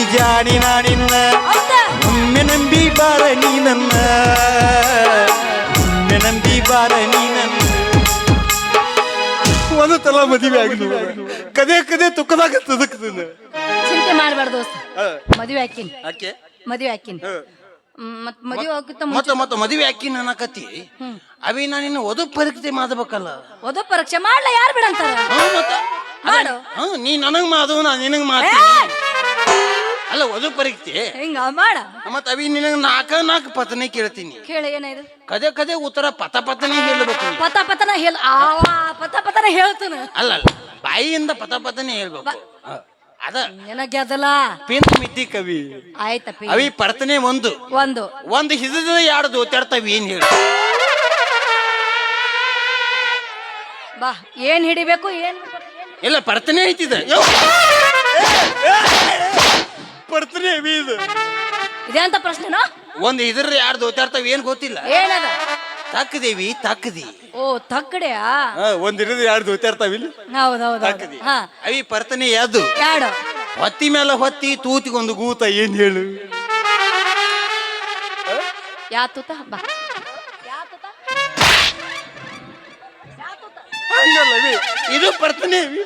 ನಾನಿನ್ನ ಹೌದಾ? ಒಮ್ಮೆ ನಂಬಿ ಬಾರ ನೀ ನನ್ನ. ಒಮ್ಮೆ ನಂಬಿ ಬಾರ ನೀ ನನ್ನ. ಒಂದು ತಲ ಮದುವೆ ಆಗಿ ಕದೇ ಕದೇ ತುಕ್ಕದಾಗ ತುದುಕ್ತದ ಚಿಂತೆ ಮಾಡಬಾರ್ದು ದೋಸ್ತ. ಮದುವೆ ಹಾಕಿನಿ. ಆಕೆ ಮದುವೆ ಹಾಕಿನಿ. ಮತ್ ಮದುವೆ ಹೋಗಿತ್ತ ಮೊತ್ತ ಮೊತ್ತ ಮದುವೆ ಆಕಿ ಕತಿ ಅವಿ ನಾನು ಇನ್ನು ಒದು ಪರೀಕ್ಷೆ ಮಾಡಬೇಕಲ್ಲ. ಓದೋ ಪರೀಕ್ಷೆ ಮಾಡ್ಲ? ಯಾರು ಬಿಡಂತಾರ? ಮತ್ತ. ಮಾಡು. ಹ್ಞೂ ನೀ ನನಗೆ ಮಾದು ನಾ ನಿನಗೆ ಮಾಡ್ತೀನಿ! ಅಲ್ಲ ವಧು ಪರೀಕ್ಷೆ ಹಿಂಗ ಮಾಡ. ಮತ್ತ ಅವಿ ನಿನಗೆ ನಾಲ್ಕ ನಾಲ್ಕು ಪತನೆ ಕೇಳ್ತೀನಿ. ಕೇಳಿ ಏನಿದು ಕದೆ ಕದೆ ಉತ್ತರ ಪತ ಪತನೆ ಹೇಳ್ಬೇಕು ನೀ ಪತ ಪತನ ಹೇಳ ಆ ಪತ ಪತನ ಹೇಳ್ತಾನ. ಅಲ್ಲ ಅಲ್ಲ ಬಾಯಿಯಿಂದ ಪತ ಪತನೆ ಹೇಳ್ಬೇಕು. ಹ. ಅದ ಏನ ಗೆದ್ದಲ ಪಿಂತ್ ಮಿತಿ ಕವಿ. ಆಯ್ತಪ್ಪಿ ಅವಿ ಪರ್ತನೆ ಒಂದು. ಒಂದು. ಒಂದು ಹಿಡಿದ ಎರಡು ದೋತಾಡ್ತಾವ ಏನ್ ಹೇಳ? ಬಾ ಏನ್ ಹಿಡಿಬೇಕು ಏನ್ ಇಲ್ಲ ಪರ್ತನೆ ಐತಿದೆ. ಪರ್ತನೆ ಅವಿ ಇದು ಇದೆ ಅಂತ ಒಂದು ಒಂದ್ ಇದ್ರ ಎರಡು ದೋತಾಡ್ತಾವ ಏನ್ ಗೊತ್ತಿಲ್ಲ. ಏನದ? ತಕ್ಕದೇವಿ ತಕ್ಕದಿ ಓ ತಕ್ಕಡೆಯಾ ಒಂದ್ ಇರದ ಎರಡು ದೋತಾಡ್ತಾವಿಲ್ಲ ಇಲ್ಲ? ಹೌದು ಹೌದ್. ತಕ್ಕದಿ ಹಾ. ಅವಿ ಪರ್ತನೆ ಯಾವ್ದು ಯಾಡು ಹೊತ್ತಿ ಮೇಲೆ ಹೊತ್ತಿ ತೂತಿಗೊಂದು ಗೂತ ಏನ್ ಹೇಳು? ಯಾ ತೂತ? ಬಾ. ತೂತ? ಇದು ಪರ್ತನೆ ವಿ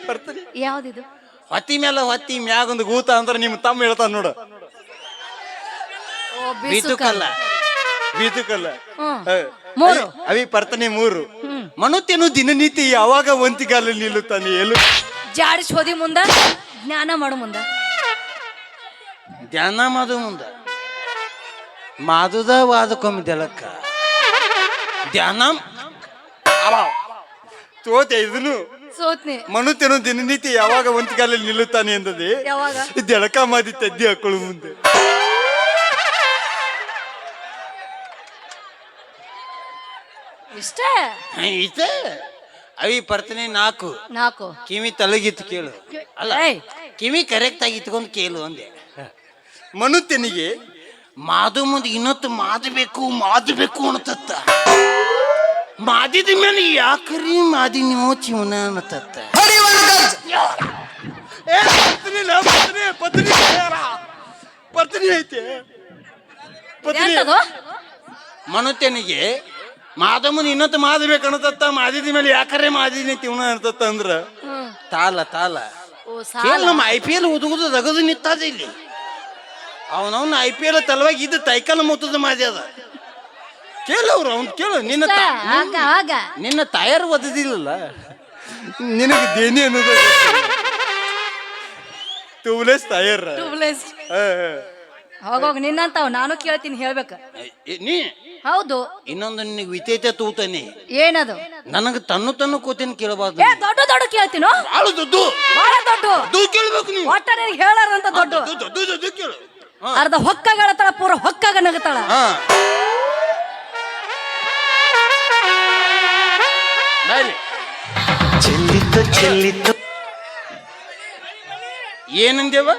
ಯಾವ್ದಿದು? ಹೊತ್ತಿ ಮೇಲೆ ಹೊತ್ತಿ ಮ್ಯಾಗೊಂದು ಗೂತ ಅಂದ್ರೆ ನಿಮ್ ತಮ್ಮ ಹೇಳ್ತಾನ ನೋಡು. ಓ ಬೀತುಕಲ್ಲ. ಬೀತುಕಲ್ಲ. ಹ್ಮ್. ಹ. ಮೂರು. ಅವಿ- ಅವಿ ಪರ್ತನೆ ಮೂರು. ಮನುತ್ಯನು ದಿನನಿತ್ಯ ಯಾವಾಗ ಒಂತಿಗಾಲ ನಿಲ್ಲುತ್ತಾನೆ ಎಲು ಜಾಡಿಸ್ ಹೋದಿ ಮುಂದ ಜ್ಞಾನ ಮಾಡು ಮುಂದ. ಧ್ಯಾನ ಮಾದು ಮುಂದ. ಮಾದುದ ವಾದಕ್ಕೊಮ್ಮೆ ದೆಳಕ್ಕ ಧ್ಯಾನ. ಅವಾವ್. ತೋತೆ ಇದನ್ನು ಸೋತ್ನಿ. ಮನುತ್ಯನು ದಿನನಿತ್ಯ ಯಾವಾಗ ಒಂತಿಗಾಲ ನಿಲ್ಲುತ್ತಾನೆ ಎಂದದೆ? ಯಾವಾಗ? ದೆಳಕ ಮಾದಿ ತದ್ದಿ ಹಾಕೊಳ್ಳು ಮುಂದೆ. ಇಷ್ಟ? ಐತೆ ಅವಿ ಪರ್ತನೆ ನಾಲ್ಕು. ನಾಲ್ಕು. ಕಿವಿ ತಲಗಿತ್ತು ಕೇಳು. ಅಲ್ಲ ಕಿವಿ ಕರೆಕ್ಟ್ ಆಗಿ ಇಟ್ಕೊಂಡು ಕೇಳು ಅಂದೆ. ಮನುತ್ಯನಿಗೆ ಮಾದು ಮುಂದೆ ಇನ್ನೊತ್ತು ಮಾದಬೇಕು ಮಾದಬೇಕು ಅನ್ನತತ್ತ ಮಾದಿದ ಮೇಲೆ ಯಾಕ್ರಿ ಮಾದಿ ನೀವು ಚಿವನ ಅನ್ನತತ್ತ? ಏ, ಪತ್ನಿ ಇಲ್ಲ, ಪತ್ನಿ, ಪತ್ನಿ ಯಾರ? ಪತ್ನಿ ಐತೆ. ಪತ್ನಿ ಎಂತದು? ಮನುತ್ಯನಿಗೆ ಮಾದಮ್ಮನ ಇನ್ನೊಂದು ಮಾದಬೇಕು ಅನ್ನತತ್ತ ಮಾದಿದ ಮೇಲೆ ಯಾಕರೆ ಮಾದಿನಿ ತಿವನ ಅನ್ನತತ್ತ ಅಂದ್ರ? ತಾಲ ತಾಲ. ಓ ಕೇಳ ಸಾಲ ನಮ್ಮ ಐ ಪಿ ಎಲ್ ಉದುಗುದು ದಗದು ನಿತ್ತಾದ ಇಲ್ಲಿ. ಅವನವನ ಐ ಪಿ ಎಲ್ ತಲವಾಗಿ ಇದ್ದ ತೈಕಲ್ ಮುತ್ತದ ಮಾದಿ ಅದ. ಕೇಳವ್ರು ಅವ್ನು ಕೇಳು. ನಿನ್ನ ತಾ- ಆಗ ಆಗ. ನಿನ್ನ ತಾಯಾರು ಒದಿಲ್ಲ ನಿನಗೆ ದೇನಿ ಅನ್ನೋದು ಟೂಬ್ಲೆಸ್ ತಾಯಾರ. ಟ್ಯೂಬ್ಲೆಸ್ ಹೋಗೋಗ ನಿನ್ನಂತಾವ್ ನಾನು ಕೇಳ್ತೀನಿ ಹೇಳ್ಬೇಕ. ನೀ? ಹೌದು. ಇನ್ನೊಂದು ನಿನಗೆ ವಿತೇತೆ ತೂತಾನೆ ಏನದು? ನನಗೆ ತನ್ನು ತನ್ನು ಕೂತೀನಿ ಕೇಳಬಾರ್ದು ಏ ದೊಡ್ಡ ದೊಡ್ಡ ಕೇಳ್ತೀನೋ? ಭಾಳ ದೊಡ್ಡು. ಬಹಳ ದೊಡ್ಡ. ಕೇಳ್ಬೇಕು ನೀವು ಒಟ್ಟ ನಿನಗೆ ಹೇಳಾರಂತ ದೊಡ್ಡ. ದೊಡ್ಡ ದೊಡ್ಡ ದೊಡ್ಡ ಕೇಳು. ಅರ್ಧ ಹೊಕ್ಕಗಳತಳ ಪೂರ ಹೊಕ್ಕಾಗ ನಗತಾಳ. ಹಾ. ಏನಂದೇವ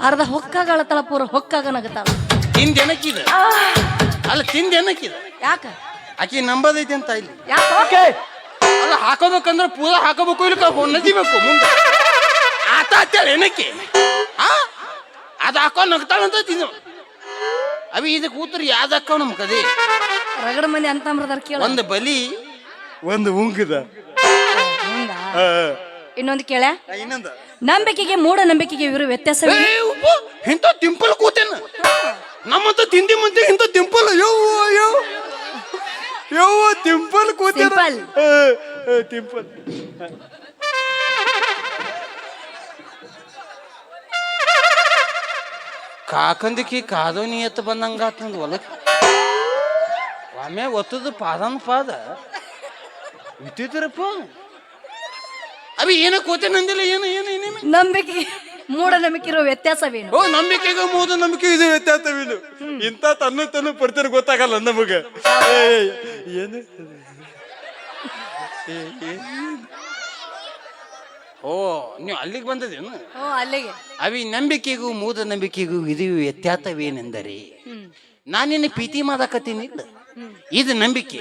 ಅರ್ಧ ಹೊಕ್ಕಾಗಳತ್ತಳ ಪೂರ ಹೊಕ್ಕಾಗ ನಗತಾಳ ತಿಂದೆನಕ್ಕಿದ ಅಲ್ಲ ತಿಂದೆನಕ್ಕಿದ ಯಾಕ? ಆಕಿ ನಂಬದೈತಿ ಅಂತ ಇಲ್ಲಿ. ಯಾಕ? ಅಲ್ಲ ಹಾಕೋಬೇಕಂದ್ರೆ ಪೂರ ಹಾಕೋಬೇಕು ಇಲ್ಲ ನದಿಬೇಕು ಮುಂದೆ. ಆತ ಅಂತೇಳಿ ಏನಕ್ಕೆ? ಹಾ ಅದು ಹಾಕೊಂಡು ನಗ್ತಾಳಂತ ತಿನ್ನು ಅವಿ ಇದಕ್ಕೆ ಕೂತ್ರಿ ಯಾವ್ದು ಹಾಕೋ ನಮ್ ಕದಿ? ರಗಡ ಮನೆ ಅಂತಂಬ್ರದಾರ ಕೇಳ. ಒಂದು ಬಲಿ ಒಂದು ಉಂಗಿದ. ಹಿಂಗ ಇನ್ನೊಂದು ಕೇಳ. ಇನ್ನೊಂದು. ನಂಬಿಕೆಗೆ ಮೂಢ ನಂಬಿಕೆಗೆ ಇವರು ವ್ಯತ್ಯಾಸ ಇಂಥ ತಿಂಪಲ್ ಕೂತೇನ? ನಮ್ಮಂತ ತಿಂದಿ ಮಂದಿ ಇಂಥ ತಿಂಪಲ್ ಯವ್ವ ಯವ್ ಯವ್ವ ತಿಂಪಲ್ ಕೂತೇನ. ಆ, ಆ, ತಿಂಪಲ್ ಕಾಕಂದಿಕಿ ಕಾದೋನಿ ಎತ್ತ ಬಂದಂಗಾತ್ ನಂದು ಹೊಲಕ್ಕೆ ಒಮ್ಮೆ ಒತ್ತದ ಪಾದನ್ ಪಾದ. ಇತ್ತಿದ್ರಪ್ಪ ಅವಿ ಏನ ಕೋತೆ ನಂದಿಲ್ಲ ಏನು ಏನು ಏನೇನು ನಂಬಿಕೆ ಮೂಢ ನಂಬಿಕೆ ಇರೋ ವ್ಯತ್ಯಾಸವೇನು? ಓ ನಂಬಿಕೆಗೂ ಮೂದ ನಂಬಿಕೆ ಇದು ವ್ಯತ್ಯಾಸವೇನು? ಇಂಥ ತನ್ನ ತನ್ನ ಪಡ್ತಾರೆ ಗೊತ್ತಾಗಲ್ಲ ನಮಗ. ಏಯ್, ಏನು. ಓ ನೀವು ಅಲ್ಲಿಗೆ ಬಂದದೇನು ಓ ಅಲ್ಲಿಗೆ. ಅವಿ ನಂಬಿಕೆಗೂ ಮೂದ ನಂಬಿಕೆಗೂ ಇದು ವ್ಯತ್ಯಾಸವೇನೆಂದರೆ ನಾನಿನ್ನ ಪ್ರೀತಿ ಮಾತಾಕತ್ತೀನಿ ಇದು ನಂಬಿಕೆ.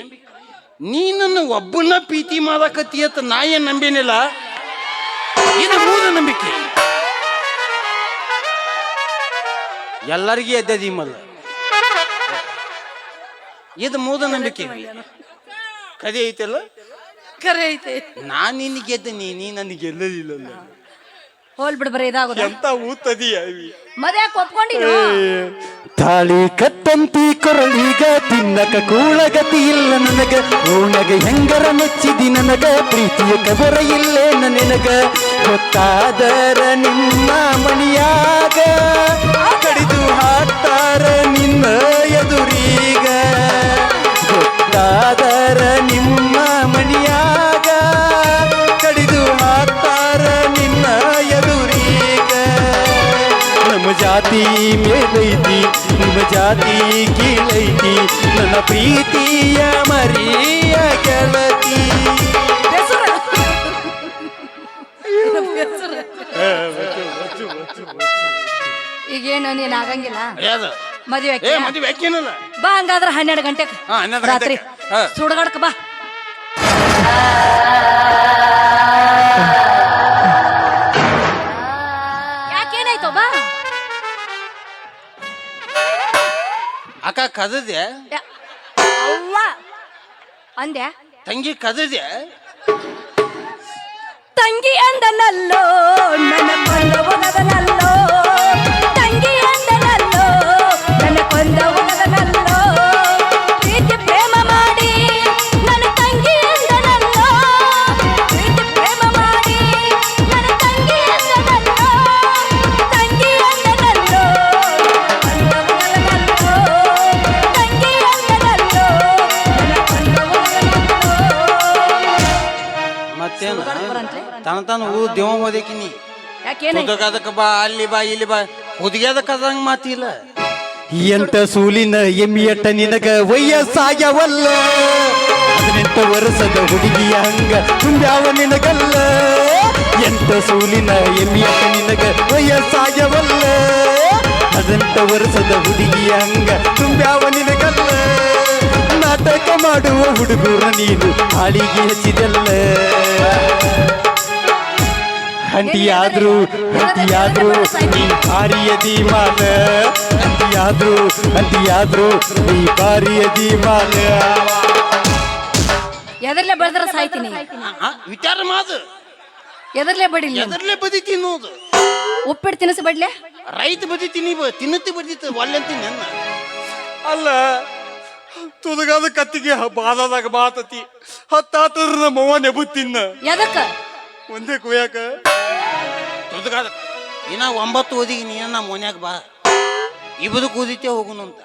ನೀ ನನ್ನ ಒಬ್ಬನ ಪ್ರೀತಿ ಮಾಡಕತ್ತಿ ಅಂತ ನಾ ಏನ್ ನಂಬೇನಿಲ್ಲ? ಇದು ಮೂಲ ನಂಬಿಕೆ. ಎಲ್ಲರಿಗೂ ಎದ್ದದಿ ಮಲ್ಲ ಇದು ಮೂಲ ನಂಬಿಕೆ. ಕದಿ ಐತಲ್ಲ? ಕರೆ ಐತೆ. ನಾ ನಿನ್ಗೆ ಗೆದ್ದ ನೀ ನೀ ನನಗೆ ಗೆಲ್ಲದಿಲ್ಲ ಹೋಲ್ ಬಿಡ್ ಬರೀ ಇದಾಗೋದ. ಎಂತ ಊತದಿ ಮದ್ಯಾಕ ತಾಳಿ ಕಟ್ಟಂತಿ ಕೊರಳೀಗ ತಿನ್ನಕ ಕೂಳಗತಿ ಇಲ್ಲ ನನಗ. ಓಣಗ ಹೆಂಗರ ಮೆಚ್ಚಿದಿ ನನಗ ಪ್ರೀತಿಯ ಕಬರ ಇಲ್ಲೇ ನನಗ. ಗೊತ್ತಾದರ ನಿಮ್ಮ ಮಣಿಯಾಗ ಕಡಿದು ಹಾಕ್ತಾರ ನಿನ್ನ ಪ್ರೀತಿಯ ಮರಿಯ ಗೆಳತಿ ಈಗೇನು ನೀನ್ ಆಗಂಗಿಲ್ಲ? ಮದುವೆ ಬಾ ಹಂಗಾದ್ರೆ ಹನ್ನೆರಡು ಗಂಟೆಗೆ ರಾತ್ರಿ. ಸುಡಗಡಕ ಹಾ. ಸುಡಗಾಡ್ಕ ಬಾ. ಯಾಕೇನಾಯ್ತು? ಬಾ. ಅಕ್ಕ ಕದದೆ ಯಾ- ಅವ್ವ ಅಂದ್ಯಾ ತಂಗಿ ಕದದೆ ತಂಗಿ ಅಂದನಲ್ಲೋ ನನ್ನ ಕೊಂದ ಹುದುಗದಕ್ಕ ಬಾ ಅಲ್ಲಿ ಬಾ ಇಲ್ಲಿ ಬಾ. ಹುದುಗ್ಯಾದಕ್ಕದಂಗ ಮಾತಿಲ್ಲ. ಎಂತ ಸೂಲಿನ ಎಮ್ಮಿಯಟ್ಟ ನಿನಗ ವಯಸ್ಸಾಗ್ಯವಲ್ಲ? ಹದಿನೆಂಟು ವರ್ಷದ ಹುಡುಗಿಯ ಹಂಗ ತುಂಬ್ಯಾವ ನಿನಗಲ್ಲ? ಎಂತ ಸೂಲಿನ ಎಮ್ಮಿಯಟ್ಟ ನಿನಗ ವಯಸ್ಸಾಗ್ಯವಲ್ಲ? ಹದಿನೆಂಟು ವರ್ಷದ ಹುಡುಗಿಯ ಹಂಗ ತುಂಬ್ಯಾವ ನಿನಗಲ್ಲ? ನಾಟಕ ಮಾಡುವ ಹುಡುಗರ ನೀನು ಹಾಳಿಗೆ ಹಚ್ಚಿದಲ್ಲ? ಹಂಟಿಯಾದ್ರು ಹಂಟಿಯಾದ್ರು ಈ ಬಾರಿಯ ದೀಮಾನ ಹಂಟಿಯಾದ್ರು ಹಂಟಿಯಾದ್ರು ನೀ ಬಾರಿಯ ದೀಮಾನ ಎದರ್ಲೆ ಬಡದ್ರ ಸಾಯ್ತೀನಿ. ವಿಚಾರ ಮಾದು ಎದರ್ಲೆ ಬಡಿಲಿ ಎದರ್ಲೆ ಬದಿ ತಿನ್ನೋದು. ಉಪ್ಪಿಟ್ಟು ತಿನಿಸಿ ಬಡ್ಲೆ? ರೈತ ಬದಿ ತಿನ್ನಿ ಬದಿತ ಬದಿತ್ತು ಒಳ್ಳೆ ತಿನ್ನ ಅಲ್ಲ ತುದಗಾದ ಕತ್ತಿಗೆ ಬಾದಾದಾಗ ಬಾತತಿ ಹತ್ತಾತರ ನಮ್ಮವ್ವ ನೆಬುತ್ತಿನ್ನ ಎದಕ್ಕ? ಒಂದೇ ಕುಯ್ಯಾಕ? ತುದುಗಾದ ಇನ್ನ ಒಂಬತ್ತು ಓದಿಗೆ ನೀನ ನಮ್ಮ ಮನ್ಯಾಗ ಬಾ. ಇಬ್ಬದಕ್ಕೆ ಕೂದಿತೇ ಹೋಗುನು ಅಂತ.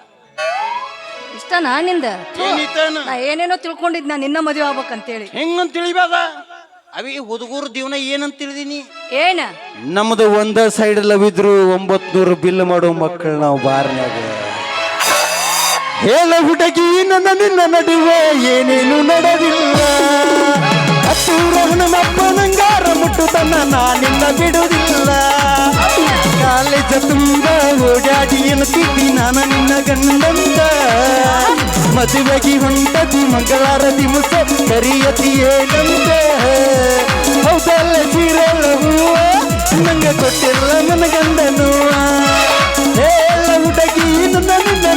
ಇಷ್ಟನಾ ನಿಂದ? ಥು, ಏನಿತ್ತಾನ? ನಾ ಏನೇನೋ ತಿಳ್ಕೊಂಡಿದ್ ನಾ ನಿನ್ನ ಮದುವೆ ಆಗ್ಬೇಕಂತೇಳಿ. ಹೆಂಗಂತ ತಿಳಿಬೇದ ಅವಿ ಹುಡುಗರ ಜೀವನ ಏನಂತ ತಿಳಿದೀನಿ? ಏನ? ನಮ್ದು ಒಂದ ಸೈಡ್ ಲವ್ ಇದ್ರು ಒಂಬತ್ ನೂರು ಬಿಲ್ ಮಾಡೋ ಮಕ್ಕಳು ನಾವು ಬಾರ್ನ್ಯಾಗ. ಹೇಳ ಹುಡುಗಿ ನನ್ನ ನಿನ್ನ ನಡುವೆ ಏನೇನು ನಡೆದಿಲ್ಲ. ಹತ್ತೂರ ಹನುಮಪ್ಪ ನಂಗಾರ ತನ್ನ ನಾನಿಂದ ಬಿಡುವುದಿಲ್ಲ. ಕಾಲೇಜ ತುಂಬ ಓಡಾಡಿ ಎನ್ನುತ್ತಿದ್ದಿ ನಾನು ನಿನ್ನ ಗಂಡಂತ ಮದುವೆಗೆ ಹೊಂಟದಿ ಮಂಗಳಾರತಿ ಮುಸ ಕರಿಯತಿ ಏನಂತ ಹೌದಲ್ಲ ಸೀರೆಲ್ಲ ಹೂವ ನಂಗೆ ಕೊಟ್ಟಿಲ್ಲ ನನ್ನ ಗಂಡನು ಎಲ್ಲ ಹುಡುಗಿ ನನ್ನ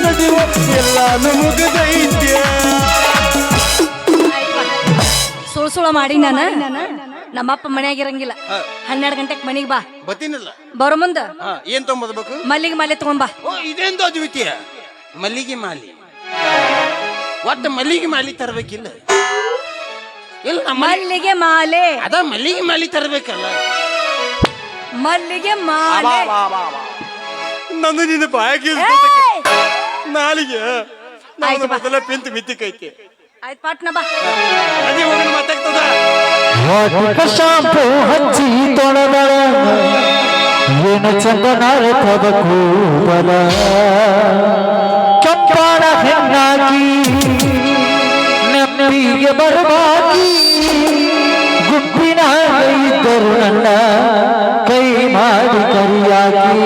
ನಡುವ ಎಲ್ಲಾನು ಮುಗಿದೈತ್ಯ ಸುಳ ಸುಳ ಮಾಡಿ ನಾನು. ನಮ್ಮಪ್ಪ ಮನ್ಯಾಗ ಇರಂಗಿಲ್ಲ ಹನ್ನೆರಡು ಗಂಟೆಗೆ ಮನೆಗೆ ಬಾ. ಬತ್ತೀನಲ್ಲ ಬರೋ ಮುಂದ. ಹಾ ಏನ್ ತೊಂಬದ್ಬೇಕು ಮಲ್ಲಿಗೆ ಮಾಲೆ ತಗೊಂಬಾ ಓ ಇದೇಂದು ಅದ್ವಿತೀಯ ಮಲ್ಲಿಗೆ ಮಾಲಿ. ಒಟ್ಟು ಮಲ್ಲಿಗೆ ಮಾಲಿ ತರಬೇಕಿಲ್ಲ. ಇಲ್ಲ ನಮ್ಮ ಮಲ್ಲಿಗೆ ಮಾಲೆ. ಅದ ಮಲ್ಲಿಗೆ ಮಾಲಿ ತರಬೇಕಲ್ಲ. ಮಲ್ಲಿಗೆ ಮಾಲೆ. ನಂದು ನಿನ್ನ ಬಾಯಾಗಿ! ನಾಲಿಗೆ. ನಾನು. ಮೊದಲ ಪಿಂತ್ ಮಿತ್ತಿಕೈತಿ. ಆಯ್ತು ಪಾಟ್ನ ಬಾ. ಅದೇ ಹೋಗಿ ಮಾತಾಡ್ತದ ಶಾಂಪು ಹಚ್ಚಿ ತೊಳೆದಳ ಏನು ಚಂದನಾರ ಕೂಬಲ ಕೆಂಪಾಣ ಹೆಣ್ಣಾಗಿ ನೆಮ್ಮದಿಗೆ ಬರಬಾಗಿ ಗುಂಪಿನ ಇದ್ದರು ನನ್ನ ಕೈ ಮಾಡಿ ಕರಿಯಾಗಿ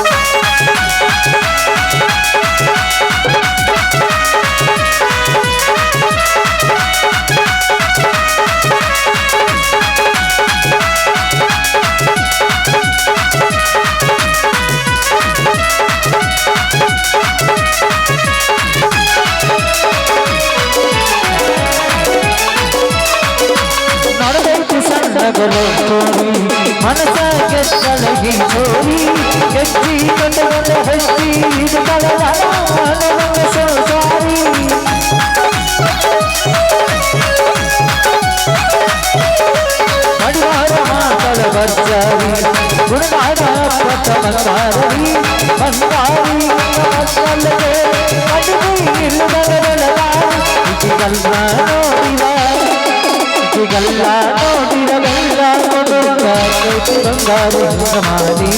ಗೆದ್ದಲು ಕೋರಿ ಮನಸ ಗೆದ್ದಲಗಿ ಕೋರಿ ಎತ್ತಿ ಕಟ್ಟಗಲ ಹೆತ್ತಿ ಇದು ಬಲದ ಸೋಸಾರಿ ಮಡಿವಾರ ಮಾತಳ ಬರ್ಜಾರಿ ಗುಣವಾರ ಪ್ರಥಮ ಸಾರಿ ಬಂದಾರಿ ಕಲ್ಲದೆ ಅಡುಗೆ ಇಲ್ಲದ ಬೆಳಲಾರಿ ಕಲ್ಮಾನೋ ಇದಿಗಲ್ಲ ನೋಡಿರವೆಲ್ಲ ಕೊಡುವಂಗ ಕೈತಿ ಬಂಗಾರಿ ಮಾಡಿ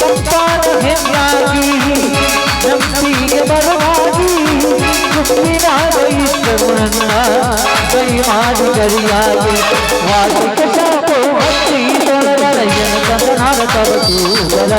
ತಂಪಾದ ಹೆಣ್ಣಾಗಿ ನಂಬಿಗೆ ಬರವಾಗಿ ಗುಪ್ಪಿನಾಗ ಇದ್ದರು ನನ್ನ ಕೈ ಮಾಡಿ ಕರಿಯಾಗಿ ವಾರ್ಷಿಕ ಶಾಪು ಹಚ್ಚಿ ತೊಳೆದಳ ಎನ